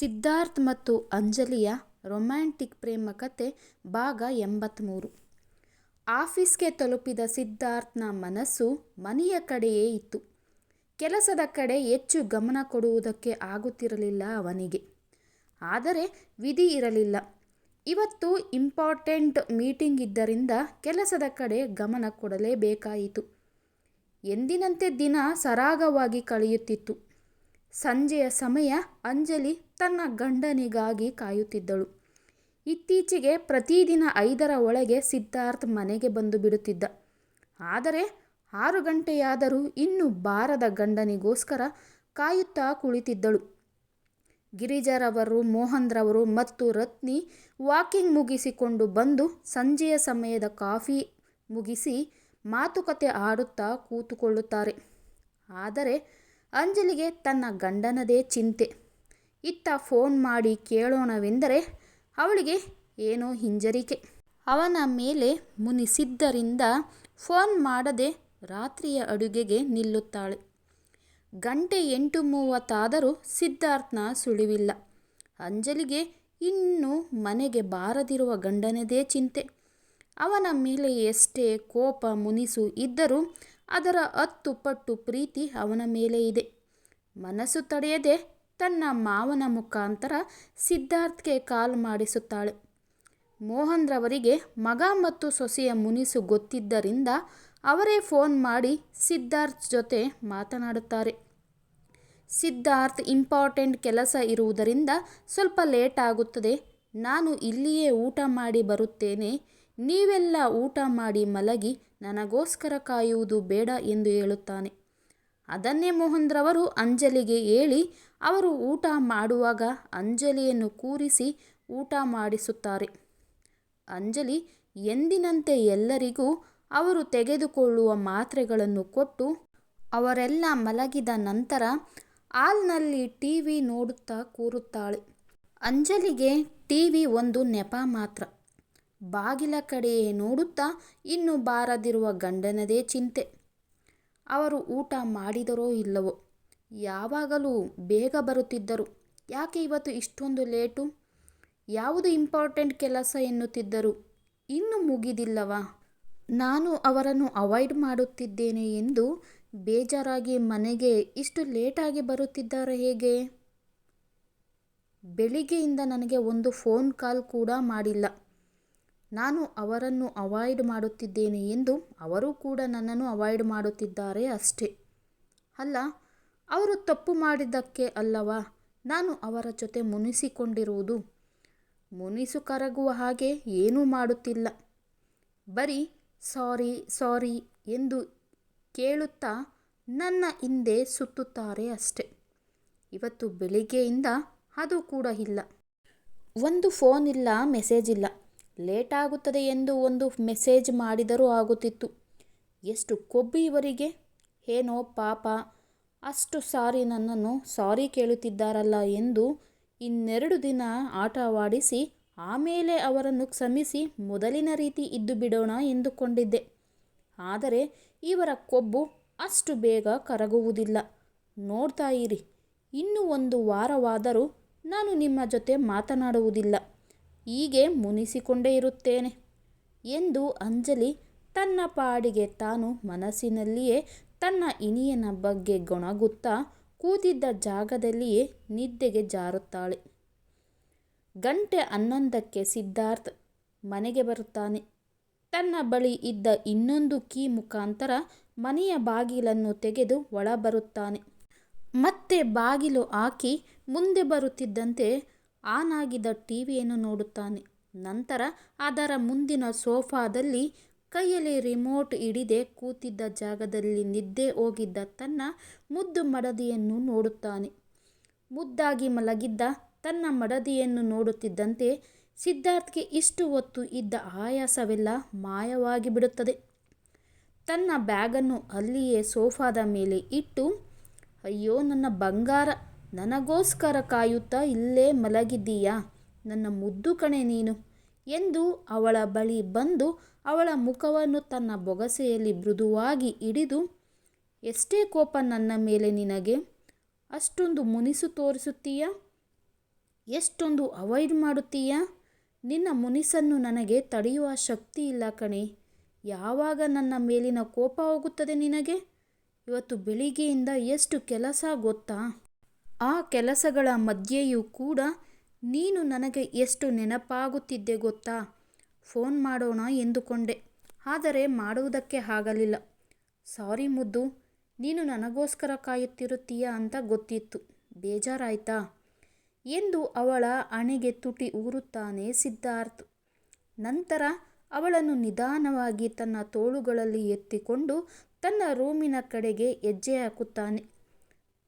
ಸಿದ್ಧಾರ್ಥ್ ಮತ್ತು ಅಂಜಲಿಯ ರೊಮ್ಯಾಂಟಿಕ್ ಪ್ರೇಮ ಕಥೆ ಭಾಗ ಎಂಬತ್ತ್ಮೂರು ಆಫೀಸ್ಗೆ ತಲುಪಿದ ಸಿದ್ಧಾರ್ಥ್ನ ಮನಸ್ಸು ಮನೆಯ ಕಡೆಯೇ ಇತ್ತು. ಕೆಲಸದ ಕಡೆ ಹೆಚ್ಚು ಗಮನ ಕೊಡುವುದಕ್ಕೆ ಆಗುತ್ತಿರಲಿಲ್ಲ ಅವನಿಗೆ. ಆದರೆ ವಿಧಿ ಇರಲಿಲ್ಲ. ಇವತ್ತು ಇಂಪಾರ್ಟೆಂಟ್ ಮೀಟಿಂಗ್ ಇದ್ದರಿಂದ ಕೆಲಸದ ಕಡೆ ಗಮನ ಕೊಡಲೇಬೇಕಾಯಿತು. ಎಂದಿನಂತೆ ದಿನ ಸರಾಗವಾಗಿ ಕಳೆಯುತ್ತಿತ್ತು. ಸಂಜೆಯ ಸಮಯ ಅಂಜಲಿ ತನ್ನ ಗಂಡನಿಗಾಗಿ ಕಾಯುತ್ತಿದ್ದಳು. ಇತ್ತೀಚೆಗೆ ಪ್ರತಿದಿನ ಐದರ ಒಳಗೆ ಸಿದ್ಧಾರ್ಥ್ ಮನೆಗೆ ಬಂದು ಬಿಡುತ್ತಿದ್ದ. ಆದರೆ ಆರು ಗಂಟೆಯಾದರೂ ಇನ್ನೂ ಬಾರದ ಗಂಡನಿಗೋಸ್ಕರ ಕಾಯುತ್ತಾ ಕುಳಿತಿದ್ದಳು. ಗಿರಿಜಾರವರು, ಮೋಹನ್ರವರು ಮತ್ತು ರತ್ನಿ ವಾಕಿಂಗ್ ಮುಗಿಸಿಕೊಂಡು ಬಂದು ಸಂಜೆಯ ಸಮಯದ ಕಾಫಿ ಮುಗಿಸಿ ಮಾತುಕತೆ ಆಡುತ್ತಾ ಕೂತುಕೊಳ್ಳುತ್ತಾರೆ. ಆದರೆ ಅಂಜಲಿಗೆ ತನ್ನ ಗಂಡನದೇ ಚಿಂತೆ. ಇತ್ತ ಫೋನ್ ಮಾಡಿ ಕೇಳೋಣವೆಂದರೆ ಅವಳಿಗೆ ಏನೋ ಹಿಂಜರಿಕೆ. ಅವನ ಮೇಲೆ ಮುನಿಸಿದ್ದರಿಂದ ಫೋನ್ ಮಾಡದೆ ರಾತ್ರಿಯ ಅಡುಗೆಗೆ ನಿಲ್ಲುತ್ತಾಳೆ. ಗಂಟೆ ಎಂಟು ಮೂವತ್ತಾದರೂ ಸಿದ್ಧಾರ್ಥನ ಸುಳಿವಿಲ್ಲ. ಅಂಜಲಿಗೆ ಇನ್ನೂ ಮನೆಗೆ ಬಾರದಿರುವ ಗಂಡನದೇ ಚಿಂತೆ. ಅವನ ಮೇಲೆ ಎಷ್ಟೇ ಕೋಪ ಮುನಿಸು ಇದ್ದರೂ ಅದರ ಹತ್ತು ಪಟ್ಟು ಪ್ರೀತಿ ಅವನ ಮೇಲೆ ಇದೆ. ಮನಸ್ಸು ತಡೆಯದೆ ತನ್ನ ಮಾವನ ಮುಖಾಂತರ ಸಿದ್ಧಾರ್ಥ್ಗೆ ಕಾಲ್ ಮಾಡಿಸುತ್ತಾಳೆ. ಮೋಹನ್ರವರಿಗೆ ಮಗ ಮತ್ತು ಸೊಸೆಯ ಮುನಿಸು ಗೊತ್ತಿದ್ದರಿಂದ ಅವರೇ ಫೋನ್ ಮಾಡಿ ಸಿದ್ಧಾರ್ಥ್ ಜೊತೆ ಮಾತನಾಡುತ್ತಾರೆ. ಸಿದ್ಧಾರ್ಥ್ ಇಂಪಾರ್ಟೆಂಟ್ ಕೆಲಸ ಇರುವುದರಿಂದ ಸ್ವಲ್ಪ ಲೇಟ್ ಆಗುತ್ತದೆ. ನಾನು ಇಲ್ಲಿಯೇ ಊಟ ಮಾಡಿ ಬರುತ್ತೇನೆ. ನೀವೆಲ್ಲ ಊಟ ಮಾಡಿ ಮಲಗಿ ನನಗೋಸ್ಕರ ಕಾಯುವುದು ಬೇಡ ಎಂದು ಹೇಳುತ್ತಾನೆ. ಅದನ್ನೇ ಮೋಹನ್ರವರು ಅಂಜಲಿಗೆ ಹೇಳಿ ಅವರು ಊಟ ಮಾಡುವಾಗ ಅಂಜಲಿಯನ್ನು ಕೂರಿಸಿ ಊಟ ಮಾಡಿಸುತ್ತಾರೆ. ಅಂಜಲಿ ಎಂದಿನಂತೆ ಎಲ್ಲರಿಗೂ ಅವರು ತೆಗೆದುಕೊಳ್ಳುವ ಮಾತ್ರೆಗಳನ್ನು ಕೊಟ್ಟು ಅವರೆಲ್ಲ ಮಲಗಿದ ನಂತರ ಹಾಲ್ನಲ್ಲಿ ಟಿ ವಿ ನೋಡುತ್ತಾ ಕೂರುತ್ತಾಳೆ. ಅಂಜಲಿಗೆ ಟಿ ವಿ ಒಂದು ನೆಪ ಮಾತ್ರ. ಬಾಗಿಲ ಕಡೆಯೇ ನೋಡುತ್ತಾ ಇನ್ನು ಬಾರದಿರುವ ಗಂಡನದೇ ಚಿಂತೆ. ಅವರು ಊಟ ಮಾಡಿದರೋ ಇಲ್ಲವೋ? ಯಾವಾಗಲೂ ಬೇಗ ಬರುತ್ತಿದ್ದರು. ಯಾಕೆ ಇವತ್ತು ಇಷ್ಟೊಂದು ಲೇಟು? ಯಾವುದು ಇಂಪಾರ್ಟೆಂಟ್ ಕೆಲಸ ಎನ್ನುತ್ತಿದ್ದರು? ಇನ್ನೂ ಮುಗಿದಿಲ್ಲವಾ? ನಾನು ಅವರನ್ನು ಅವಾಯ್ಡ್ ಮಾಡುತ್ತಿದ್ದೇನೆ ಎಂದು ಬೇಜಾರಾಗಿ ಮನೆಗೆ ಇಷ್ಟು ಲೇಟಾಗಿ ಬರುತ್ತಿದ್ದಾರೆ ಹೇಗೆ? ಬೆಳಿಗ್ಗೆಯಿಂದ ನನಗೆ ಒಂದು ಫೋನ್ ಕಾಲ್ ಕೂಡ ಮಾಡಿಲ್ಲ. ನಾನು ಅವರನ್ನು ಅವಾಯ್ಡ್ ಮಾಡುತ್ತಿದ್ದೇನೆ ಎಂದು ಅವರು ಕೂಡ ನನ್ನನ್ನು ಅವಾಯ್ಡ್ ಮಾಡುತ್ತಿದ್ದಾರೆ ಅಷ್ಟೇ. ಅಲ್ಲ, ಅವರು ತಪ್ಪು ಮಾಡಿದ್ದಕ್ಕೆ ಅಲ್ಲವಾ? ನಾನು ಅವರ ಜೊತೆ ಮುನಿಸಿಕೊಂಡಿರುವುದು. ಮುನಿಸು ಕರಗುವ ಹಾಗೆ ಏನೂ ಮಾಡುತ್ತಿಲ್ಲ. ಬರೀ, ಸಾರಿ ಸಾರಿ ಎಂದು ಕೇಳುತ್ತಾ ನನ್ನ ಹಿಂದೆ ಸುತ್ತುತ್ತಾರೆ ಅಷ್ಟೆ. ಇವತ್ತು ಬೆಳಿಗ್ಗೆಯಿಂದ ಅದು ಕೂಡ ಇಲ್ಲ. ಒಂದು ಫೋನ್ ಇಲ್ಲ, ಮೆಸೇಜ್ ಇಲ್ಲ. ಲೇಟ್ ಆಗುತ್ತದೆ ಎಂದು ಒಂದು ಮೆಸೇಜ್ ಮಾಡಿದರೂ ಆಗುತ್ತಿತ್ತು. ಎಷ್ಟು ಕೊಬ್ಬು ಇವರಿಗೆ? ಏನೋ ಪಾಪ. ಅಷ್ಟು ಸಾರಿ ನನ್ನನ್ನು ಸಾರಿ ಕೇಳುತ್ತಿದ್ದಾರಲ್ಲ ಎಂದು ಇನ್ನೆರಡು ದಿನ ಆಟವಾಡಿಸಿ, ಆಮೇಲೆ ಅವರನ್ನು ಕ್ಷಮಿಸಿ ಮೊದಲಿನ ರೀತಿ ಇದ್ದು ಬಿಡೋಣ ಎಂದುಕೊಂಡಿದ್ದೆ. ಆದರೆ ಇವರ ಕೊಬ್ಬು ಅಷ್ಟು ಬೇಗ ಕರಗುವುದಿಲ್ಲ. ನೋಡ್ತಾ ಇರಿ, ಇನ್ನೂ ಒಂದು ವಾರವಾದರೂ ನಾನು ನಿಮ್ಮ ಜೊತೆ ಮಾತನಾಡುವುದಿಲ್ಲ. ಹೀಗೆ ಮುನಿಸಿಕೊಂಡೇ ಇರುತ್ತೇನೆ ಎಂದು ಅಂಜಲಿ ತನ್ನ ಪಾಡಿಗೆ ತಾನು ಮನಸ್ಸಿನಲ್ಲಿಯೇ ತನ್ನ ಇನಿಯನ ಬಗ್ಗೆ ಗೊಣಗುತ್ತಾ ಕೂತಿದ್ದ ಜಾಗದಲ್ಲಿಯೇ ನಿದ್ದೆಗೆ ಜಾರುತ್ತಾಳೆ. ಗಂಟೆ ಹನ್ನೊಂದಕ್ಕೆ ಸಿದ್ಧಾರ್ಥ್ ಮನೆಗೆ ಬರುತ್ತಾನೆ. ತನ್ನ ಬಳಿ ಇದ್ದ ಇನ್ನೊಂದು ಕೀ ಮುಖಾಂತರ ಮನೆಯ ಬಾಗಿಲನ್ನು ತೆಗೆದು ಒಳಬರುತ್ತಾನೆ. ಮತ್ತೆ ಬಾಗಿಲು ಹಾಕಿ ಮುಂದೆ ಬರುತ್ತಿದ್ದಂತೆ ಆನ್ ಆಗಿದ್ದ ಟಿವಿಯನ್ನು ನೋಡುತ್ತಾನೆ. ನಂತರ ಅದರ ಮುಂದಿನ ಸೋಫಾದಲ್ಲಿ ಕೈಯಲ್ಲಿ ರಿಮೋಟ್ ಹಿಡಿದೇ ಕೂತಿದ್ದ ಜಾಗದಲ್ಲಿ ನಿದ್ದೆ ಹೋಗಿದ್ದ ತನ್ನ ಮುದ್ದು ಮಡದಿಯನ್ನು ನೋಡುತ್ತಾನೆ. ಮುದ್ದಾಗಿ ಮಲಗಿದ್ದ ತನ್ನ ಮಡದಿಯನ್ನು ನೋಡುತ್ತಿದ್ದಂತೆ ಸಿದ್ಧಾರ್ಥ್ಗೆ ಇಷ್ಟು ಹೊತ್ತು ಇದ್ದ ಆಯಾಸವೆಲ್ಲ ಮಾಯವಾಗಿ ಬಿಡುತ್ತದೆ. ತನ್ನ ಬ್ಯಾಗನ್ನು ಅಲ್ಲಿಯೇ ಸೋಫಾದ ಮೇಲೆ ಇಟ್ಟು, ಅಯ್ಯೋ, ನನ್ನ ಬಂಗಾರ ನನಗೋಸ್ಕರ ಕಾಯುತ್ತಾ ಇಲ್ಲೇ ಮಲಗಿದ್ದೀಯಾ? ನನ್ನ ಮುದ್ದು ಕಣೆ ನೀನು. ಎಂದು ಅವಳ ಬಳಿ ಬಂದು ಅವಳ ಮುಖವನ್ನು ತನ್ನ ಬೊಗಸೆಯಲ್ಲಿ ಮೃದುವಾಗಿ ಹಿಡಿದು, ಎಷ್ಟೇ ಕೋಪ ನನ್ನ ಮೇಲೆ ನಿನಗೆ, ಅಷ್ಟೊಂದು ಮುನಿಸು ತೋರಿಸುತ್ತೀಯಾ? ಎಷ್ಟೊಂದು ಅವಾಯ್ಡ್ ಮಾಡುತ್ತೀಯಾ? ನಿನ್ನ ಮುನಿಸನ್ನು ನನಗೆ ತಡೆಯುವ ಶಕ್ತಿ ಇಲ್ಲ ಕಣೆ. ಯಾವಾಗ ನನ್ನ ಮೇಲಿನ ಕೋಪ ಹೋಗುತ್ತದೆ ನಿನಗೆ? ಇವತ್ತು ಬೆಳಿಗ್ಗೆಯಿಂದ ಎಷ್ಟು ಕೆಲಸ ಗೊತ್ತಾ? ಆ ಕೆಲಸಗಳ ಮಧ್ಯೆಯೂ ಕೂಡ ನೀನು ನನಗೆ ಎಷ್ಟು ನೆನಪಾಗುತ್ತಿದ್ದೆ ಗೊತ್ತಾ? ಫೋನ್ ಮಾಡೋಣ ಎಂದುಕೊಂಡೆ. ಆದರೆ ಮಾಡುವುದಕ್ಕೆ ಆಗಲಿಲ್ಲ. ಸಾರಿ ಮುದ್ದು, ನೀನು ನನಗೋಸ್ಕರ ಕಾಯುತ್ತಿರುತ್ತೀಯ ಅಂತ ಗೊತ್ತಿತ್ತು. ಬೇಜಾರಾಯ್ತಾ? ಎಂದು ಅವಳ ಅಣೆಗೆ ತುಟಿ ಊರುತ್ತಾನೆ ಸಿದ್ಧಾರ್ಥ್. ನಂತರ ಅವಳನ್ನು ನಿಧಾನವಾಗಿ ತನ್ನ ತೋಳುಗಳಲ್ಲಿ ಎತ್ತಿಕೊಂಡು ತನ್ನ ರೂಮಿನ ಕಡೆಗೆ ಹೆಜ್ಜೆ ಹಾಕುತ್ತಾನೆ.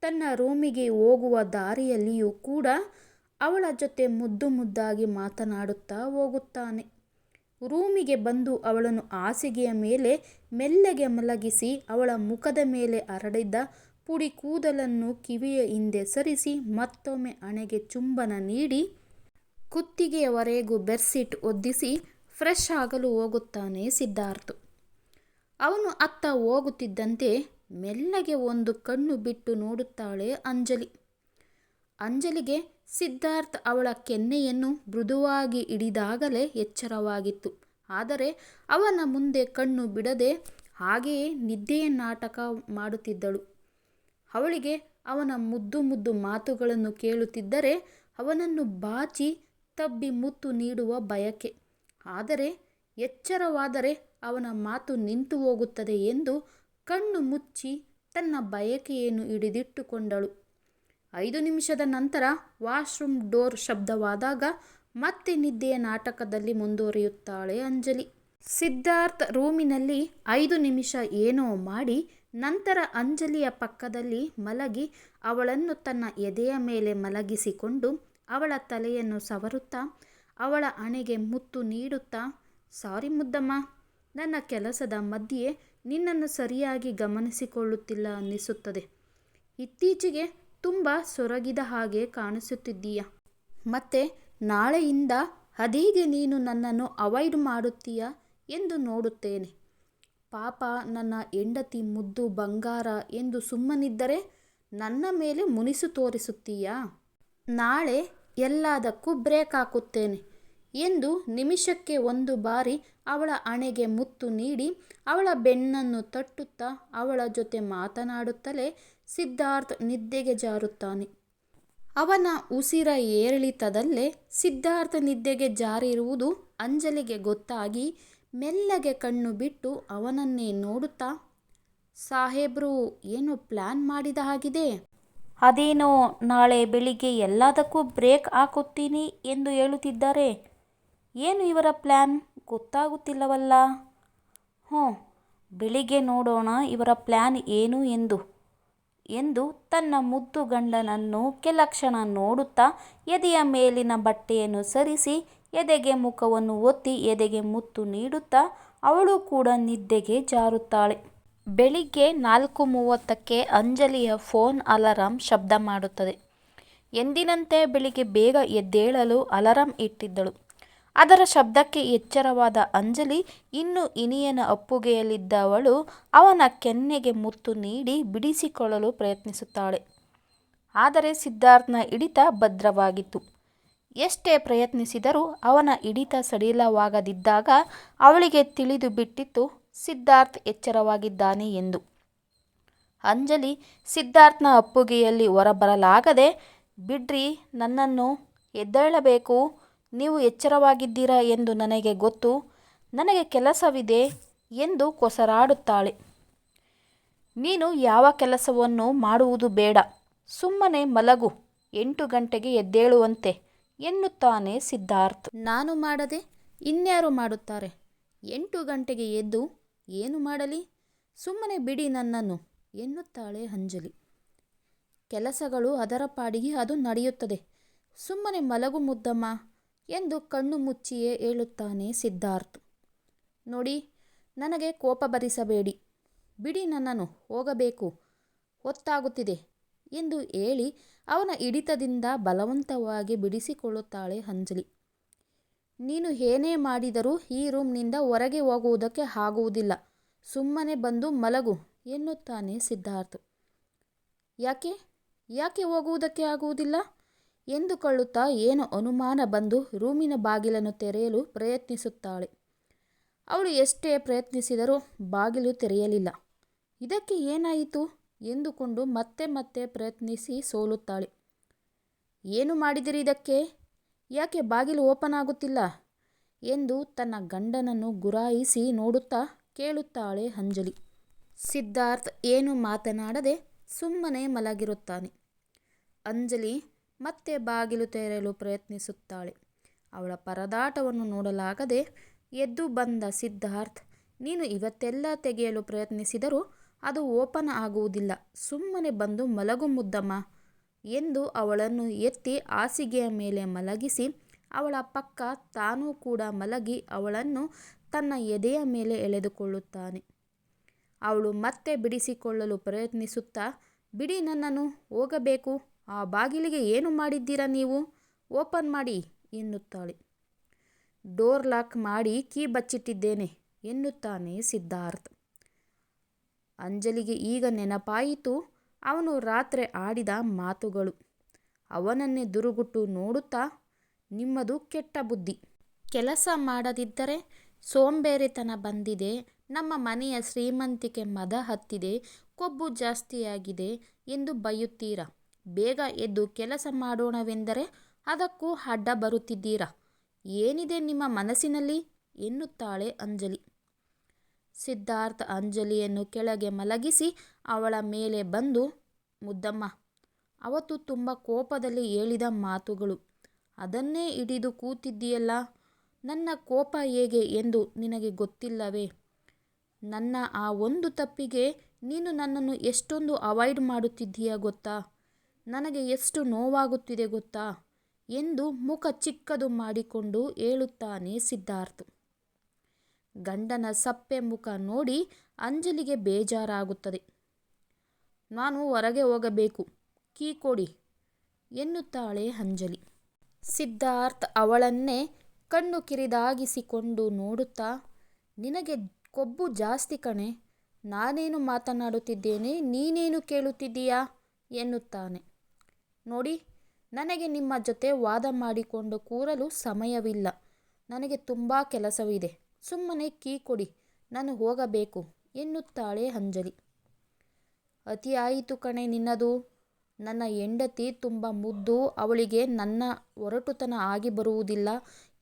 ತನ್ನ ರೂಮಿಗೆ ಹೋಗುವ ದಾರಿಯಲ್ಲಿಯೂ ಕೂಡ ಅವಳ ಜೊತೆ ಮುದ್ದು ಮುದ್ದಾಗಿ ಮಾತನಾಡುತ್ತಾ ಹೋಗುತ್ತಾನೆ. ರೂಮಿಗೆ ಬಂದು ಅವಳನ್ನು ಹಾಸಿಗೆಯ ಮೇಲೆ ಮೆಲ್ಲಗೆ ಮಲಗಿಸಿ ಅವಳ ಮುಖದ ಮೇಲೆ ಹರಡಿದ್ದ ಪುಡಿ ಕೂದಲನ್ನು ಕಿವಿಯ ಹಿಂದೆ ಸರಿಸಿ ಮತ್ತೊಮ್ಮೆ ಹಣೆಗೆ ಚುಂಬನ ನೀಡಿ ಕುತ್ತಿಗೆಯವರೆಗೂ ಬೆರ್ಸಿಟ್ ಒದ್ದಿಸಿ ಫ್ರೆಶ್ ಆಗಲು ಹೋಗುತ್ತಾನೆ ಸಿದ್ಧಾರ್ಥ್. ಅವನು ಅತ್ತ ಹೋಗುತ್ತಿದ್ದಂತೆ ಮೆಲ್ಲಗೆ ಒಂದು ಕಣ್ಣು ಬಿಟ್ಟು ನೋಡುತ್ತಾಳೆ ಅಂಜಲಿ. ಅಂಜಲಿಗೆ ಸಿದ್ಧಾರ್ಥ್ ಅವಳ ಕೆನ್ನೆಯನ್ನು ಮೃದುವಾಗಿ ಹಿಡಿದಾಗಲೇ ಎಚ್ಚರವಾಗಿತ್ತು. ಆದರೆ ಅವನ ಮುಂದೆ ಕಣ್ಣು ಬಿಡದೆ ಹಾಗೆಯೇ ನಿದ್ದೆಯ ನಾಟಕ ಮಾಡುತ್ತಿದ್ದಳು. ಅವಳಿಗೆ ಅವನ ಮುದ್ದು ಮುದ್ದು ಮಾತುಗಳನ್ನು ಕೇಳುತ್ತಿದ್ದರೆ ಅವನನ್ನು ಬಾಚಿ ತಬ್ಬಿ ಮುತ್ತು ನೀಡುವ ಬಯಕೆ. ಆದರೆ ಎಚ್ಚರವಾದರೆ ಅವನ ಮಾತು ನಿಂತು ಹೋಗುತ್ತದೆ ಎಂದು ಕಣ್ಣು ಮುಚ್ಚಿ ತನ್ನ ಬಯಕೆಯನ್ನು ಹಿಡಿದಿಟ್ಟುಕೊಂಡಳು. ಐದು ನಿಮಿಷದ ನಂತರ ವಾಶ್ರೂಮ್ ಡೋರ್ ಶಬ್ದವಾದಾಗ ಮತ್ತೆ ನಿದ್ದೆಯ ನಾಟಕದಲ್ಲಿ ಮುಂದುವರಿಯುತ್ತಾಳೆ ಅಂಜಲಿ. ಸಿದ್ಧಾರ್ಥ್ ರೂಮಿನಲ್ಲಿ ಐದು ನಿಮಿಷ ಏನೋ ಮಾಡಿ ನಂತರ ಅಂಜಲಿಯ ಪಕ್ಕದಲ್ಲಿ ಮಲಗಿ ಅವಳನ್ನು ತನ್ನ ಎದೆಯ ಮೇಲೆ ಮಲಗಿಸಿಕೊಂಡು ಅವಳ ತಲೆಯನ್ನು ಸವರುತ್ತಾ ಅವಳ ಹಣೆಗೆ ಮುತ್ತು ನೀಡುತ್ತಾ, ಸಾರಿ ಮುದ್ದಮ್ಮ, ನನ್ನ ಕೆಲಸದ ಮಧ್ಯೆ ನಿನ್ನನ್ನು ಸರಿಯಾಗಿ ಗಮನಿಸಿಕೊಳ್ಳುತ್ತಿಲ್ಲ ಅನ್ನಿಸುತ್ತದೆ. ಇತ್ತೀಚೆಗೆ ತುಂಬ ಸೊರಗಿದ ಹಾಗೆ ಕಾಣಿಸುತ್ತಿದ್ದೀಯ. ಮತ್ತೆ ನಾಳೆಯಿಂದ ಅದೀಗೆ ನೀನು ನನ್ನನ್ನು ಅವಾಯ್ಡ್ ಮಾಡುತ್ತೀಯ ಎಂದು ನೋಡುತ್ತೇನೆ. ಪಾಪ ನನ್ನ ಹೆಂಡತಿ ಮುದ್ದು ಬಂಗಾರ ಎಂದು ಸುಮ್ಮನಿದ್ದರೆ ನನ್ನ ಮೇಲೆ ಮುನಿಸು ತೋರಿಸುತ್ತೀಯಾ? ನಾಳೆ ಎಲ್ಲದಕ್ಕೂ ಬ್ರೇಕ್ ಹಾಕುತ್ತೇನೆ ಎಂದು ನಿಮಿಷಕ್ಕೆ ಒಂದು ಬಾರಿ ಅವಳ ಅಣೆಗೆ ಮುತ್ತು ನೀಡಿ ಅವಳ ಬೆನ್ನನ್ನು ತಟ್ಟುತ್ತಾ ಅವಳ ಜೊತೆ ಮಾತನಾಡುತ್ತಲೇ ಸಿದ್ಧಾರ್ಥ್ ನಿದ್ದೆಗೆ ಜಾರುತ್ತಾನೆ. ಅವನ ಉಸಿರ ಏರಿಳಿತದಲ್ಲೇ ಸಿದ್ಧಾರ್ಥ ನಿದ್ದೆಗೆ ಜಾರಿರುವುದು ಅಂಜಲಿಗೆ ಗೊತ್ತಾಗಿ ಮೆಲ್ಲಗೆ ಕಣ್ಣು ಬಿಟ್ಟು ಅವನನ್ನೇ ನೋಡುತ್ತಾ, ಸಾಹೇಬ್ರು, ಏನು ಪ್ಲ್ಯಾನ್ ಮಾಡಿದ ಹಾಗಿದೆ? ಅದೇನೋ ನಾಳೆ ಬೆಳಿಗ್ಗೆ ಎಲ್ಲದಕ್ಕೂ ಬ್ರೇಕ್ ಹಾಕುತ್ತೀನಿ ಎಂದು ಹೇಳುತ್ತಿದ್ದಾರೆ. ಏನು ಇವರ ಪ್ಲ್ಯಾನ್ ಗೊತ್ತಾಗುತ್ತಿಲ್ಲವಲ್ಲ. ಹ್ಞೂ, ಬೆಳಿಗ್ಗೆ ನೋಡೋಣ ಇವರ ಪ್ಲ್ಯಾನ್ ಏನು ಎಂದು ಎಂದು ತನ್ನ ಮುದ್ದು ಗಂಡನನ್ನು ಕೆಲಕ್ಷಣ ನೋಡುತ್ತಾ ಎದೆಯ ಮೇಲಿನ ಬಟ್ಟೆಯನ್ನು ಸರಿಸಿ ಎದೆಗೆ ಮುಖವನ್ನು ಒತ್ತಿ ಎದೆಗೆ ಮುತ್ತು ನೀಡುತ್ತಾ ಅವಳು ಕೂಡ ನಿದ್ದೆಗೆ ಜಾರುತ್ತಾಳೆ. ಬೆಳಿಗ್ಗೆ ನಾಲ್ಕು ಮೂವತ್ತಕ್ಕೆ ಅಂಜಲಿಯ ಫೋನ್ ಅಲಾರಾಂ ಶಬ್ದ ಮಾಡುತ್ತದೆ. ಎಂದಿನಂತೆ ಬೆಳಿಗ್ಗೆ ಬೇಗ ಎದ್ದೇಳಲು ಅಲಾರಾಂ ಇಟ್ಟಿದ್ದಳು. ಅದರ ಶಬ್ದಕ್ಕೆ ಎಚ್ಚರವಾದ ಅಂಜಲಿ ಇನ್ನು ಇನಿಯನ ಅಪ್ಪುಗೆಯಲ್ಲಿದ್ದವಳು ಅವನ ಕೆನ್ನೆಗೆ ಮುತ್ತು ನೀಡಿ ಬಿಡಿಸಿಕೊಳ್ಳಲು ಪ್ರಯತ್ನಿಸುತ್ತಾಳೆ. ಆದರೆ ಸಿದ್ಧಾರ್ಥನ ಹಿಡಿತ ಭದ್ರವಾಗಿತ್ತು. ಎಷ್ಟೇ ಪ್ರಯತ್ನಿಸಿದರೂ ಅವನ ಹಿಡಿತ ಸಡಿಲವಾಗದಿದ್ದಾಗ ಅವಳಿಗೆ ತಿಳಿದು ಬಿಟ್ಟಿತ್ತು, ಸಿದ್ಧಾರ್ಥ್ ಎಚ್ಚರವಾಗಿದ್ದಾನೆ ಎಂದು. ಅಂಜಲಿ ಸಿದ್ಧಾರ್ಥನ ಅಪ್ಪುಗೆಯಲ್ಲಿ ಹೊರಬರಲಾಗದೆ, ಬಿಡ್ರಿ ನನ್ನನ್ನು ಎದ್ದೇಳಬೇಕು ನೀವು ಎಚ್ಚರವಾಗಿದ್ದೀರಾ ಎಂದು ನನಗೆ ಗೊತ್ತು, ನನಗೆ ಕೆಲಸವಿದೆ ಎಂದು ಕೊಸರಾಡುತ್ತಾಳೆ. ನೀನು ಯಾವ ಕೆಲಸವನ್ನು ಮಾಡುವುದು ಬೇಡ, ಸುಮ್ಮನೆ ಮಲಗು, ಎಂಟು ಗಂಟೆಗೆ ಎದ್ದೇಳುವಂತೆ ಎನ್ನುತ್ತಾನೆ ಸಿದ್ಧಾರ್ಥ್. ನಾನು ಮಾಡದೆ ಇನ್ಯಾರು ಮಾಡುತ್ತಾರೆ? ಎಂಟು ಗಂಟೆಗೆ ಎದ್ದು ಏನು ಮಾಡಲಿ? ಸುಮ್ಮನೆ ಬಿಡಿ ನನ್ನನ್ನು, ಎನ್ನುತ್ತಾಳೆ ಅಂಜಲಿ. ಕೆಲಸಗಳು ಅದರ ಪಾಡಿಗೆ ಅದು ನಡೆಯುತ್ತದೆ. ಸುಮ್ಮನೆ ಮಲಗು ಮುದ್ದಮ್ಮ ಎಂದು ಕಣ್ಣು ಮುಚ್ಚಿಯೇ ಹೇಳುತ್ತಾನೆ ಸಿದ್ಧಾರ್ಥ್. ನೋಡಿ, ನನಗೆ ಕೋಪ ಭರಿಸಬೇಡಿ. ಬಿಡಿ ನನ್ನನ್ನು, ಹೋಗಬೇಕು. ಹೊತ್ತಾಗುತ್ತಿದೆ ಎಂದು ಹೇಳಿ ಅವನ ಹಿಡಿತದಿಂದ ಬಲವಂತವಾಗಿ ಬಿಡಿಸಿಕೊಳ್ಳುತ್ತಾಳೆ ಅಂಜಲಿ. ನೀನು ಏನೇ ಮಾಡಿದರೂ ಈ ರೂಮ್ನಿಂದ ಹೊರಗೆ ಹೋಗುವುದಕ್ಕೆ ಆಗುವುದಿಲ್ಲ. ಸುಮ್ಮನೆ ಬಂದು ಮಲಗು ಎನ್ನುತ್ತಾನೆ ಸಿದ್ಧಾರ್ಥ್. ಯಾಕೆ? ಯಾಕೆ ಹೋಗುವುದಕ್ಕೆ ಆಗುವುದಿಲ್ಲ? ಎಂದುಕೊಳ್ಳುತ್ತಾ ಏನೋ ಅನುಮಾನ ಬಂದು ರೂಮಿನ ಬಾಗಿಲನ್ನು ತೆರೆಯಲು ಪ್ರಯತ್ನಿಸುತ್ತಾಳೆ. ಅವಳು ಎಷ್ಟೇ ಪ್ರಯತ್ನಿಸಿದರೂ ಬಾಗಿಲು ತೆರೆಯಲಿಲ್ಲ. ಇದಕ್ಕೆ ಏನಾಯಿತು? ಎಂದುಕೊಂಡು ಮತ್ತೆ ಮತ್ತೆ ಪ್ರಯತ್ನಿಸಿ ಸೋಲುತ್ತಾಳೆ. ಏನು ಮಾಡಿದಿರಿ ಇದಕ್ಕೆ? ಯಾಕೆ ಬಾಗಿಲು ಓಪನ್ ಆಗುತ್ತಿಲ್ಲ? ಎಂದು ತನ್ನ ಗಂಡನನ್ನು ಗುರಾಯಿಸಿ ನೋಡುತ್ತಾ ಕೇಳುತ್ತಾಳೆ ಅಂಜಲಿ. ಸಿದ್ಧಾರ್ಥ್ ಏನು ಮಾತನಾಡದೆ ಸುಮ್ಮನೆ ಮಲಗಿರುತ್ತಾನೆ. ಅಂಜಲಿ ಮತ್ತೆ ಬಾಗಿಲು ತೆರೆಯಲು ಪ್ರಯತ್ನಿಸುತ್ತಾಳೆ. ಅವಳ ಪರದಾಟವನ್ನು ನೋಡಲಾಗದೆ ಎದ್ದು ಬಂದ ಸಿದ್ಧಾರ್ಥ್, ನೀನು ಇವತ್ತೆಲ್ಲ ತೆಗೆಯಲು ಪ್ರಯತ್ನಿಸಿದರೂ ಅದು ಓಪನ್ ಆಗುವುದಿಲ್ಲ, ಸುಮ್ಮನೆ ಬಂದು ಮಲಗು ಮುದ್ದಮ್ಮ ಎಂದು ಅವಳನ್ನು ಎತ್ತಿ ಹಾಸಿಗೆಯ ಮೇಲೆ ಮಲಗಿಸಿ, ಅವಳ ಪಕ್ಕ ತಾನೂ ಕೂಡ ಮಲಗಿ ಅವಳನ್ನು ತನ್ನ ಎದೆಯ ಮೇಲೆ ಎಳೆದುಕೊಳ್ಳುತ್ತಾನೆ. ಅವಳು ಮತ್ತೆ ಬಿಡಿಸಿಕೊಳ್ಳಲು ಪ್ರಯತ್ನಿಸುತ್ತಾ, ಬಿಡಿ ನನ್ನನ್ನು, ಹೋಗಬೇಕು ಆ ಬಾಗಿಲಿಗೆ ಏನು ಮಾಡಿದ್ದೀರಾ ನೀವು? ಓಪನ್ ಮಾಡಿ, ಎನ್ನುತ್ತಾಳೆ. ಡೋರ್ ಲಾಕ್ ಮಾಡಿ ಕೀ ಬಚ್ಚಿಟ್ಟಿದ್ದೇನೆ, ಎನ್ನುತ್ತಾನೆ ಸಿದ್ಧಾರ್ಥ. ಅಂಜಲಿಗೆ ಈಗ ನೆನಪಾಯಿತು, ಅವನು ರಾತ್ರಿ ಆಡಿದ ಮಾತುಗಳು. ಅವನನ್ನೇ ದುರುಗುಟ್ಟು ನೋಡುತ್ತಾ, ನಿಮ್ಮದು ಕೆಟ್ಟ ಬುದ್ಧಿ. ಕೆಲಸ ಮಾಡದಿದ್ದರೆ ಸೋಂಬೇರಿತನ ಬಂದಿದೆ, ನಮ್ಮ ಮನೆಯ ಶ್ರೀಮಂತಿಕೆ ಮದ ಹತ್ತಿದೆ, ಕೊಬ್ಬು ಜಾಸ್ತಿಯಾಗಿದೆ ಎಂದು ಬೈಯುತ್ತೀರಾ ಬೇಗ ಎದ್ದು ಕೆಲಸ ಮಾಡೋಣವೆಂದರೆ ಅದಕ್ಕೂ ಅಡ್ಡ ಬರುತ್ತಿದ್ದೀರಾ? ಏನಿದೆ ನಿಮ್ಮ ಮನಸ್ಸಿನಲ್ಲಿ? ಎನ್ನುತ್ತಾಳೆ ಅಂಜಲಿ. ಸಿದ್ಧಾರ್ಥ ಅಂಜಲಿಯನ್ನು ಕೆಳಗೆ ಮಲಗಿಸಿ ಅವಳ ಮೇಲೆ ಬಂದು, ಮುದ್ದಮ್ಮ, ಅವತ್ತು ತುಂಬ ಕೋಪದಲ್ಲಿ ಹೇಳಿದ ಮಾತುಗಳು. ಅದನ್ನೇ ಹಿಡಿದು ಕೂತಿದ್ದೀಯಲ್ಲ, ನನ್ನ ಕೋಪ ಹೇಗೆ ಎಂದು ನಿನಗೆ ಗೊತ್ತಿಲ್ಲವೇ? ನನ್ನ ಆ ಒಂದು ತಪ್ಪಿಗೆ ನೀನು ನನ್ನನ್ನು ಎಷ್ಟೊಂದು ಅವಾಯ್ಡ್ ಮಾಡುತ್ತಿದ್ದೀಯ ಗೊತ್ತಾ? ನನಗೆ ಎಷ್ಟು ನೋವಾಗುತ್ತಿದೆ ಗೊತ್ತಾ? ಎಂದು ಮುಖ ಚಿಕ್ಕದು ಮಾಡಿಕೊಂಡು ಹೇಳುತ್ತಾನೆ ಸಿದ್ಧಾರ್ಥ್. ಗಂಡನ ಸಪ್ಪೆ ಮುಖ ನೋಡಿ ಅಂಜಲಿಗೆ ಬೇಜಾರಾಗುತ್ತದೆ. ನಾನು ಹೊರಗೆ ಹೋಗಬೇಕು, ಕೀ ಕೊಡಿ, ಎನ್ನುತ್ತಾಳೆ ಅಂಜಲಿ. ಸಿದ್ಧಾರ್ಥ್ ಅವಳನ್ನೇ ಕಣ್ಣು ಕಿರಿದಾಗಿಸಿಕೊಂಡು ನೋಡುತ್ತಾ, ನಿನಗೆ ಕೊಬ್ಬು ಜಾಸ್ತಿ ಕಣೆ, ನಾನೇನು ಮಾತನಾಡುತ್ತಿದ್ದೇನೆ, ನೀನೇನು ಕೇಳುತ್ತಿದ್ದೀಯಾ? ಎನ್ನುತ್ತಾನೆ. ನೋಡಿ, ನನಗೆ ನಿಮ್ಮ ಜೊತೆ ವಾದ ಮಾಡಿಕೊಂಡು ಕೂರಲು ಸಮಯವಿಲ್ಲ. ನನಗೆ ತುಂಬ ಕೆಲಸವಿದೆ. ಸುಮ್ಮನೆ ಕೀ ಕೊಡಿ, ನಾನು ಹೋಗಬೇಕು, ಎನ್ನುತ್ತಾಳೆ ಅಂಜಲಿ. ಅತಿಯಾಯಿತು ಕಣೆ ನಿನ್ನದು. ನನ್ನ ಹೆಂಡತಿ ತುಂಬ ಮುದ್ದು, ಅವಳಿಗೆ ನನ್ನ ಒರಟುತನ ಆಗಿ ಬರುವುದಿಲ್ಲ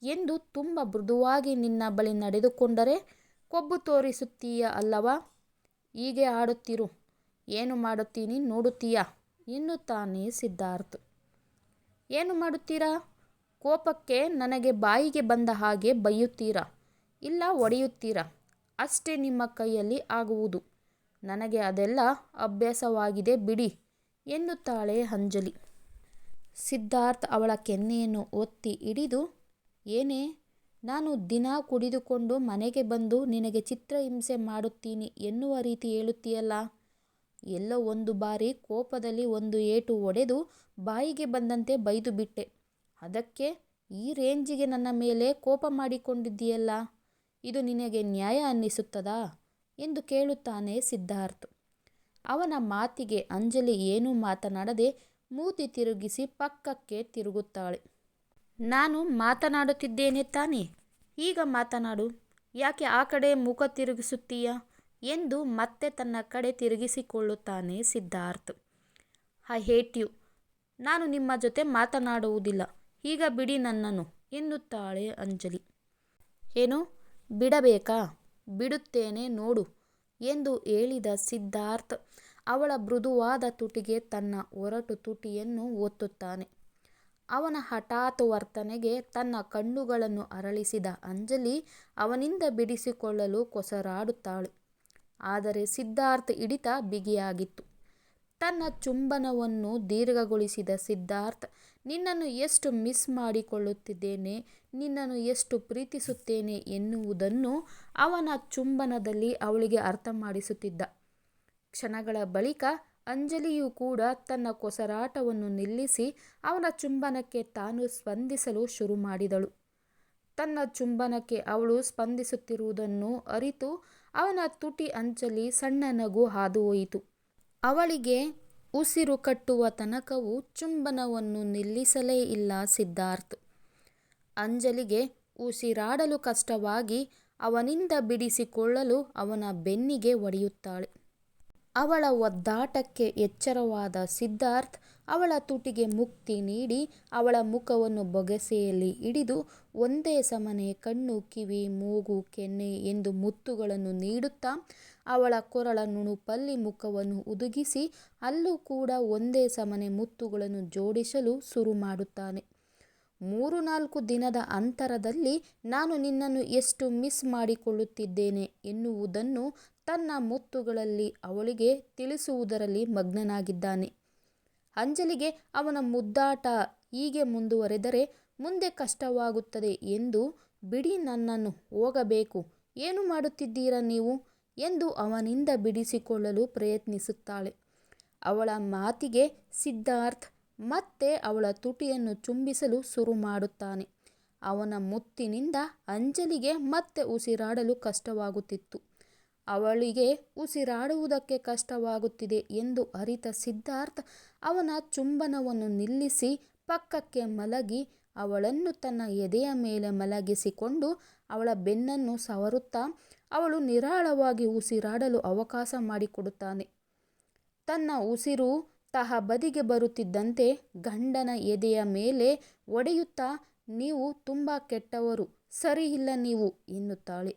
ಎಂದು ತುಂಬ ಮೃದುವಾಗಿ ನಿನ್ನ ಬಳಿ ನಡೆದುಕೊಂಡರೆ ಕೊಬ್ಬು ತೋರಿಸುತ್ತೀಯ ಅಲ್ಲವಾ? ಹೀಗೆ ಆಡುತ್ತಿರು. ಏನು ಮಾಡುತ್ತೀನಿ ನೋಡುತ್ತೀಯಾ? ಎನ್ನುತ್ತಾನೆ ಸಿದ್ಧಾರ್ಥ್. ಏನು ಮಾಡುತ್ತೀರಾ? ಕೋಪಕ್ಕೆ ನನಗೆ ಬಾಯಿಗೆ ಬಂದ ಹಾಗೆ ಬೈಯುತ್ತೀರಾ? ಇಲ್ಲ ಒಡೆಯುತ್ತೀರಾ? ಅಷ್ಟೇ ನಿಮ್ಮ ಕೈಯಲ್ಲಿ ಆಗುವುದು. ನನಗೆ ಅದೆಲ್ಲ ಅಭ್ಯಾಸವಾಗಿದೆ ಬಿಡಿ, ಎನ್ನುತ್ತಾಳೆ ಅಂಜಲಿ. ಸಿದ್ಧಾರ್ಥ್ ಅವಳ ಕೆನ್ನೆಯನ್ನು ಒತ್ತಿ ಹಿಡಿದು, ಏನೇ, ನಾನು ದಿನ ಕುಡಿದುಕೊಂಡು ಮನೆಗೆ ಬಂದು ನಿನಗೆ ಚಿತ್ರಹಿಂಸೆ ಮಾಡುತ್ತೀನಿ ಎನ್ನುವ ರೀತಿ ಹೇಳುತ್ತೀಯಲ್ಲ? ಎಲ್ಲೋ ಒಂದು ಬಾರಿ ಕೋಪದಲ್ಲಿ ಒಂದು ಏಟು ಒಡೆದು ಬಾಯಿಗೆ ಬಂದಂತೆ ಬೈದು ಬಿಟ್ಟೆ. ಅದಕ್ಕೆ, ಈ ರೇಂಜಿಗೆ ನನ್ನ ಮೇಲೆ ಕೋಪ ಮಾಡಿಕೊಂಡಿದ್ದೀಯಲ್ಲ, ಇದು ನಿನಗೆ ನ್ಯಾಯ ಅನ್ನಿಸುತ್ತದಾ? ಎಂದು ಕೇಳುತ್ತಾನೆ ಸಿದ್ಧಾರ್ಥ್. ಅವನ ಮಾತಿಗೆ ಅಂಜಲಿ ಏನೂ ಮಾತನಾಡದೆ ಮೂತಿ ತಿರುಗಿಸಿ ಪಕ್ಕಕ್ಕೆ ತಿರುಗುತ್ತಾಳೆ. ನಾನು ಮಾತನಾಡುತ್ತಿದ್ದೇನೆ ತಾನೇ? ಈಗ ಮಾತನಾಡು. ಯಾಕೆ ಆ ಕಡೆ ಮುಖ ತಿರುಗಿಸುತ್ತೀಯ? ಎಂದು ಮತ್ತೆ ತನ್ನ ಕಡೆ ತಿರುಗಿಸಿಕೊಳ್ಳುತ್ತಾನೆ ಸಿದ್ಧಾರ್ಥ್. I hate you. ನಾನು ನಿಮ್ಮ ಜೊತೆ ಮಾತನಾಡುವುದಿಲ್ಲ. ಈಗ ಬಿಡಿ ನನ್ನನ್ನು, ಎನ್ನುತ್ತಾಳೆ ಅಂಜಲಿ. ಏನು? ಬಿಡಬೇಕಾ? ಬಿಡುತ್ತೇನೆ ನೋಡು, ಎಂದು ಹೇಳಿದ ಸಿದ್ಧಾರ್ಥ್ ಅವಳ ಮೃದುವಾದ ತುಟಿಗೆ ತನ್ನ ಒರಟು ತುಟಿಯನ್ನು ಒತ್ತುತ್ತಾನೆ. ಅವನ ಹಠಾತ್ ವರ್ತನೆಗೆ ತನ್ನ ಕಣ್ಣುಗಳನ್ನು ಅರಳಿಸಿದ ಅಂಜಲಿ ಅವನಿಂದ ಬಿಡಿಸಿಕೊಳ್ಳಲು ಕೊಸರಾಡುತ್ತಾಳೆ. ಆದರೆ ಸಿದ್ಧಾರ್ಥ್ ಹಿಡಿತ ಬಿಗಿಯಾಗಿತ್ತು. ತನ್ನ ಚುಂಬನವನ್ನು ದೀರ್ಘಗೊಳಿಸಿದ ಸಿದ್ಧಾರ್ಥ್, ನಿನ್ನನ್ನು ಎಷ್ಟು ಮಿಸ್ ಮಾಡಿಕೊಳ್ಳುತ್ತಿದ್ದೇನೆ, ನಿನ್ನನ್ನು ಎಷ್ಟು ಪ್ರೀತಿಸುತ್ತೇನೆ ಎನ್ನುವುದನ್ನು ಅವನ ಚುಂಬನದಲ್ಲಿ ಅವಳಿಗೆ ಅರ್ಥ ಮಾಡಿಸುತ್ತಿದ್ದ ಕ್ಷಣಗಳ ಬಳಿಕ ಅಂಜಲಿಯೂ ಕೂಡ ತನ್ನ ಕೊಸರಾಟವನ್ನು ನಿಲ್ಲಿಸಿ ಅವನ ಚುಂಬನಕ್ಕೆ ತಾನು ಸ್ಪಂದಿಸಲು ಶುರು ಮಾಡಿದಳು ತನ್ನ ಚುಂಬನಕ್ಕೆ ಅವಳು ಸ್ಪಂದಿಸುತ್ತಿರುವುದನ್ನು ಅರಿತು ಅವನ ತುಟಿ ಅಂಚಲಿ ಸಣ್ಣ ನಗು ಹಾದುಹೋಯಿತು ಅವಳಿಗೆ ಉಸಿರು ಕಟ್ಟುವ ತನಕವೂ ಚುಂಬನವನ್ನು ನಿಲ್ಲಿಸಲೇ ಇಲ್ಲ ಸಿದ್ಧಾರ್ಥ್. ಅಂಜಲಿಗೆ ಉಸಿರಾಡಲು ಕಷ್ಟವಾಗಿ ಅವನಿಂದ ಬಿಡಿಸಿಕೊಳ್ಳಲು ಅವನ ಬೆನ್ನಿಗೆ ಹೊಡೆಯುತ್ತಾಳೆ. ಅವಳ ಒದ್ದಾಟಕ್ಕೆ ಎಚ್ಚರವಾದ ಸಿದ್ಧಾರ್ಥ್ ಅವಳ ತುಟಿಗೆ ಮುಕ್ತಿ ನೀಡಿ ಅವಳ ಮುಖವನ್ನು ಬೊಗಸೆಯಲ್ಲಿ ಹಿಡಿದು ಒಂದೇ ಸಮನೆ ಕಣ್ಣು, ಕಿವಿ, ಮೂಗು, ಕೆನ್ನೆ ಎಂದು ಮುತ್ತುಗಳನ್ನು ನೀಡುತ್ತಾ ಅವಳ ಕೊರಳ ನುಣುಪಲ್ಲಿ ಮುಖವನ್ನು ಉದುಗಿಸಿ ಅಲ್ಲೂ ಕೂಡ ಒಂದೇ ಸಮನೆ ಮುತ್ತುಗಳನ್ನು ಜೋಡಿಸಲು ಶುರು ಮಾಡುತ್ತಾನೆ. ಮೂರು ನಾಲ್ಕು ದಿನದ ಅಂತರದಲ್ಲಿ ನಾನು ನಿನ್ನನ್ನು ಎಷ್ಟು ಮಿಸ್ ಮಾಡಿಕೊಳ್ಳುತ್ತಿದ್ದೇನೆ ಎನ್ನುವುದನ್ನು ತನ್ನ ಮುತ್ತುಗಳಲ್ಲಿ ಅವಳಿಗೆ ತಿಳಿಸುವುದರಲ್ಲಿ ಮಗ್ನನಾಗಿದ್ದಾನೆ. ಅಂಜಲಿಗೆ ಅವನ ಮುದ್ದಾಟ ಹೀಗೆ ಮುಂದುವರೆದರೆ ಮುಂದೆ ಕಷ್ಟವಾಗುತ್ತದೆ ಎಂದು, ಬಿಡಿ ನನ್ನನ್ನು, ಹೋಗಬೇಕು ಏನು ಮಾಡುತ್ತಿದ್ದೀರಾ ನೀವು ಎಂದು ಅವನಿಂದ ಬಿಡಿಸಿಕೊಳ್ಳಲು ಪ್ರಯತ್ನಿಸುತ್ತಾಳೆ. ಅವಳ ಮಾತಿಗೆ ಸಿದ್ಧಾರ್ಥ್ ಮತ್ತೆ ಅವಳ ತುಟಿಯನ್ನು ಚುಂಬಿಸಲು ಶುರು ಮಾಡುತ್ತಾನೆ ಅವನ ಮುತ್ತಿನಿಂದ ಅಂಜಲಿಗೆ ಮತ್ತೆ ಉಸಿರಾಡಲು ಕಷ್ಟವಾಗುತ್ತಿತ್ತು. ಅವಳಿಗೆ ಉಸಿರಾಡುವುದಕ್ಕೆ ಕಷ್ಟವಾಗುತ್ತಿದೆ ಎಂದು ಅರಿತ ಸಿದ್ಧಾರ್ಥ್ ಅವನ ಚುಂಬನವನ್ನು ನಿಲ್ಲಿಸಿ ಪಕ್ಕಕ್ಕೆ ಮಲಗಿ ಅವಳನ್ನು ತನ್ನ ಎದೆಯ ಮೇಲೆ ಮಲಗಿಸಿಕೊಂಡು ಅವಳ ಬೆನ್ನನ್ನು ಸವರುತ್ತಾ ಅವಳು ನಿರಾಳವಾಗಿ ಉಸಿರಾಡಲು ಅವಕಾಶ ಮಾಡಿಕೊಡುತ್ತಾನೆ. ತನ್ನ ಉಸಿರು ತಹ ಬದಿಗೆ ಬರುತ್ತಿದ್ದಂತೆ ಗಂಡನ ಎದೆಯ ಮೇಲೆ ಒಡೆಯುತ್ತಾ, ನೀವು ತುಂಬ ಕೆಟ್ಟವರು ಸರಿಯಿಲ್ಲ ನೀವು ಎನ್ನುತ್ತಾಳೆ.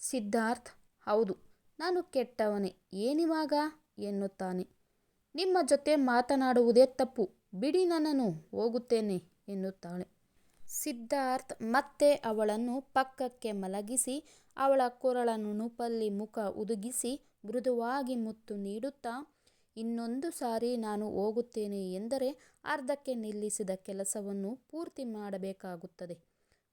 ಸಿದ್ಧಾರ್ಥ್ ಹೌದು, ನಾನು ಕೆಟ್ಟವನೇ, ಏನಿವಾಗ ಎನ್ನುತ್ತಾನೆ. ನಿಮ್ಮ ಜೊತೆ ಮಾತನಾಡುವುದೇ ತಪ್ಪು, ಬಿಡಿ ನನ್ನನ್ನು ಹೋಗುತ್ತೇನೆ, ಎನ್ನುತ್ತಾಳೆ. ಸಿದ್ಧಾರ್ಥ್ ಮತ್ತೆ ಅವಳನ್ನು ಪಕ್ಕಕ್ಕೆ ಮಲಗಿಸಿ, ಅವಳ ಕೊರಳ ನುಣುಪಲ್ಲಿ ಮುಖ ಉದುಗಿಸಿ, ಮೃದುವಾಗಿ ಮುತ್ತು ನೀಡುತ್ತಾ, ಇನ್ನೊಂದು ಸಾರಿ ನಾನು ಹೋಗುತ್ತೇನೆ ಎಂದರೆ ಅರ್ಧಕ್ಕೆ ನಿಲ್ಲಿಸಿದ ಕೆಲಸವನ್ನು ಪೂರ್ತಿ ಮಾಡಬೇಕಾಗುತ್ತದೆ.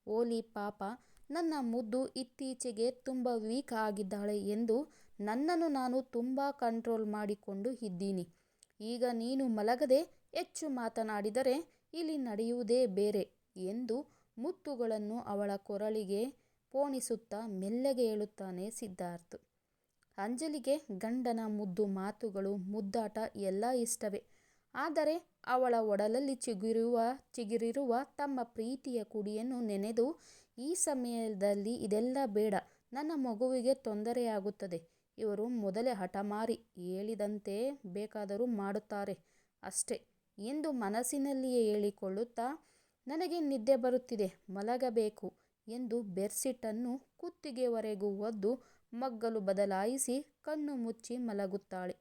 ಓಲಿ ಪಾಪ ನನ್ನ ಮುದ್ದು ಇತ್ತೀಚೆಗೆ ತುಂಬ ವೀಕ್ ಆಗಿದ್ದಾಳೆ ಎಂದು ನನ್ನನ್ನು ನಾನು ತುಂಬ ಕಂಟ್ರೋಲ್ ಮಾಡಿಕೊಂಡು ಇದ್ದೀನಿ. ಈಗ ನೀನು ಮಲಗದೆ ಹೆಚ್ಚು ಮಾತನಾಡಿದರೆ ಇಲ್ಲಿ ನಡೆಯುವುದೇ ಬೇರೆ ಎಂದು ಮುತ್ತುಗಳನ್ನು ಅವಳ ಕೊರಳಿಗೆ ಪೋಣಿಸುತ್ತಾ ಮೆಲ್ಲಗೆ ಹೇಳುತ್ತಾನೆ ಸಿದ್ಧಾರ್ಥ್. ಅಂಜಲಿಗೆ ಗಂಡನ ಮುದ್ದು ಮಾತುಗಳು, ಮುದ್ದಾಟ ಎಲ್ಲ ಇಷ್ಟವೇ. ಆದರೆ ಅವಳ ಒಡಲಲ್ಲಿ ಚಿಗುರಿರುವ ತಮ್ಮ ಪ್ರೀತಿಯ ಕುಡಿಯನ್ನು ನೆನೆದು ಈ ಸಮಯದಲ್ಲಿ ಇದೆಲ್ಲ ಬೇಡ. ನನ್ನ ಮಗುವಿಗೆ ತೊಂದರೆಯಾಗುತ್ತದೆ. ಇವರು ಮೊದಲೇ ಹಠಮಾರಿ ಹೇಳಿದಂತೆ ಬೇಕಾದರೂ ಮಾಡುತ್ತಾರೆ. ಅಷ್ಟೇ. ಎಂದು ಮನಸ್ಸಿನಲ್ಲಿಯೇ ಹೇಳಿಕೊಳ್ಳುತ್ತಾ, ನನಗೆ ನಿದ್ದೆ ಬರುತ್ತಿದೆ, ಮಲಗಬೇಕು ಎಂದು ಬೆಡ್ಶೀಟನ್ನು ಕುತ್ತಿಗೆವರೆಗೂ ಒದ್ದು ಮಗ್ಗಲು ಬದಲಾಯಿಸಿ ಕಣ್ಣು ಮುಚ್ಚಿ ಮಲಗುತ್ತಾಳೆ.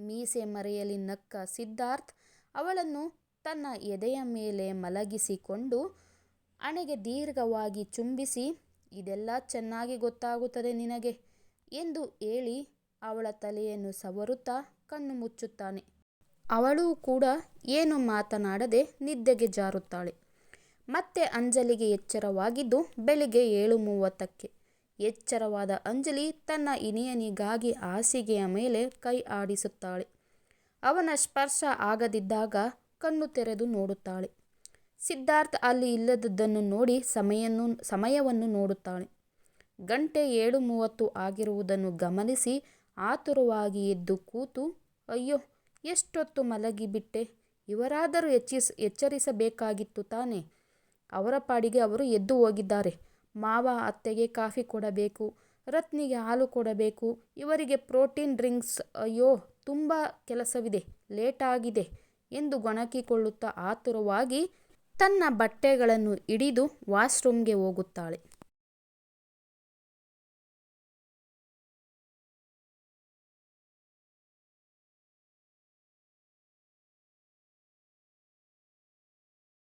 ಮೀಸೆ ಮರೆಯಲಿ ನಕ್ಕ ಸಿದ್ಧಾರ್ಥ್ ಅವಳನ್ನು ತನ್ನ ಎದೆಯ ಮೇಲೆ ಮಲಗಿಸಿಕೊಂಡು ಹಣೆಗೆ ದೀರ್ಘವಾಗಿ ಚುಂಬಿಸಿ, ಇದೆಲ್ಲ ಚೆನ್ನಾಗಿ ಗೊತ್ತಾಗುತ್ತದೆ ನಿನಗೆ ಎಂದು ಹೇಳಿ ಅವಳ ತಲೆಯನ್ನು ಸವರುತ್ತಾ ಕಣ್ಣು ಮುಚ್ಚುತ್ತಾನೆ. ಅವಳೂ ಕೂಡ ಏನು ಮಾತನಾಡದೆ ನಿದ್ದೆಗೆ ಜಾರುತ್ತಾಳೆ. ಮತ್ತೆ ಅಂಜಲಿಗೆ ಎಚ್ಚರವಾಗಿದ್ದು ಬೆಳಿಗ್ಗೆ ಏಳು ಮೂವತ್ತಕ್ಕೆ. ಎಚ್ಚರವಾದ ಅಂಜಲಿ ತನ್ನ ಇನಿಯನಿಗಾಗಿ ಹಾಸಿಗೆಯ ಮೇಲೆ ಕೈ ಆಡಿಸುತ್ತಾಳೆ. ಅವನ ಸ್ಪರ್ಶ ಆಗದಿದ್ದಾಗ ಕಣ್ಣು ತೆರೆದು ನೋಡುತ್ತಾಳೆ. ಸಿದ್ಧಾರ್ಥ್ ಅಲ್ಲಿ ಇಲ್ಲದದ್ದನ್ನು ನೋಡಿ ಸಮಯವನ್ನು ನೋಡುತ್ತಾಳೆ. ಗಂಟೆ ಏಳು ಮೂವತ್ತು ಆಗಿರುವುದನ್ನು ಗಮನಿಸಿ ಆತುರವಾಗಿ ಎದ್ದು ಕೂತು, ಅಯ್ಯೋ, ಎಷ್ಟೊತ್ತು ಮಲಗಿಬಿಟ್ಟೆ, ಇವರಾದರೂ ಎಚ್ಚರಿಸಬೇಕಾಗಿತ್ತು ತಾನೇ ಅವರ ಪಾಡಿಗೆ ಅವರು ಎದ್ದು ಹೋಗಿದ್ದಾರೆ. ಮಾವ ಅತ್ತೆಗೆ ಕಾಫಿ ಕೊಡಬೇಕು, ರತ್ನಿಗೆ ಹಾಲು ಕೊಡಬೇಕು, ಇವರಿಗೆ ಪ್ರೋಟೀನ್ ಡ್ರಿಂಕ್ಸ್, ಅಯ್ಯೋ, ತುಂಬ ಕೆಲಸವಿದೆ, ಲೇಟಾಗಿದೆ ಎಂದು ಗೊಣಕಿಕೊಳ್ಳುತ್ತಾ ಆತುರವಾಗಿ ತನ್ನ ಬಟ್ಟೆಗಳನ್ನು ಹಿಡಿದು ವಾಶ್ರೂಮ್ಗೆ ಹೋಗುತ್ತಾಳೆ.